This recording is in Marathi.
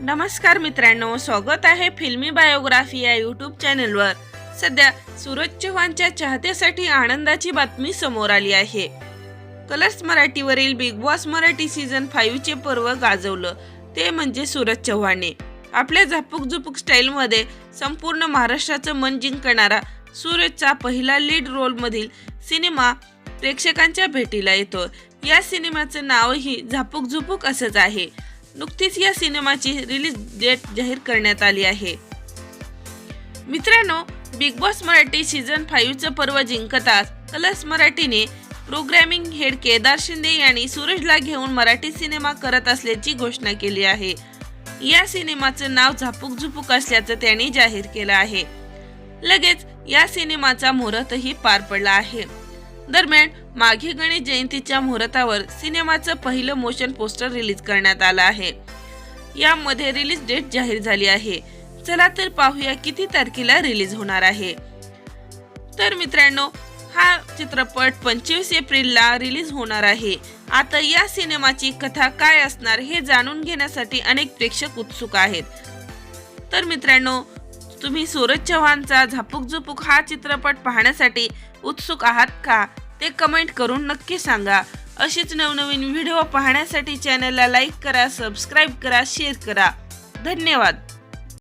नमस्कार मित्रांनो स्वागत आहे फिल्मी बायोग्राफी या यूट्यूब चॅनलवर. सध्या सूरज चव्हाणच्या चाहत्यासाठी आनंदाची बातमी समोर आली आहे. कलर्स मराठीवरील बिग बॉस मराठी सीझन फाईव्हचे पर्व गाजवलं. ते म्हणजे सूरज चव्हाणने आपल्या झापूक झुपूक स्टाईलमध्ये संपूर्ण महाराष्ट्राचं मन जिंकणारा सूरजचा पहिला लीड रोलमधील सिनेमा प्रेक्षकांच्या भेटीला येतो. या सिनेमाचं नावही झापूक झुपूक असंच आहे. नुकतीच या सिनेमाची रिलीज डेट जाहीर करण्यात आली आहे. मित्रांनो बिग बॉस मराठी सीझन फाईव्हचं पर्व जिंकताच कलर्स मराठीने प्रोग्रॅमिंग हेड केदार शिंदे यांनी सूरजला घेऊन मराठी सिनेमा करत असल्याची घोषणा केली आहे. या सिनेमाचं नाव झापूक झुपूक असल्याचं त्यांनी जाहीर केलं आहे. लगेच या सिनेमाचा मुहूर्तही पार पडला आहे. दरम्यान माघी गणेश जयंतीच्या मुहूर्तावर सिनेमाचं पहिलं मोशन पोस्टर रिलीज करण्यात आलं आहे. यामध्ये रिलीज डेट जाहीर झाली आहे. चला तर पाहूया किती तारखेला रिलीज होणार आहे. तर मित्रांनो हा चित्रपट पंचवीस एप्रिलला रिलीज होणार आहे. आता या सिनेमाची कथा काय असणार हे जाणून घेण्यासाठी अनेक प्रेक्षक उत्सुक आहेत. तर मित्रांनो तुम्ही सूरज चव्हाणचा झापूक झुपूक हा चित्रपट पाहण्यासाठी उत्सुक आहात का? ते कमेंट करून नक्की सांगा. अशीच नवनवीन व्हिडिओ पाहण्यासाठी चॅनलला लाईक करा सबस्क्राईब करा शेअर करा. धन्यवाद.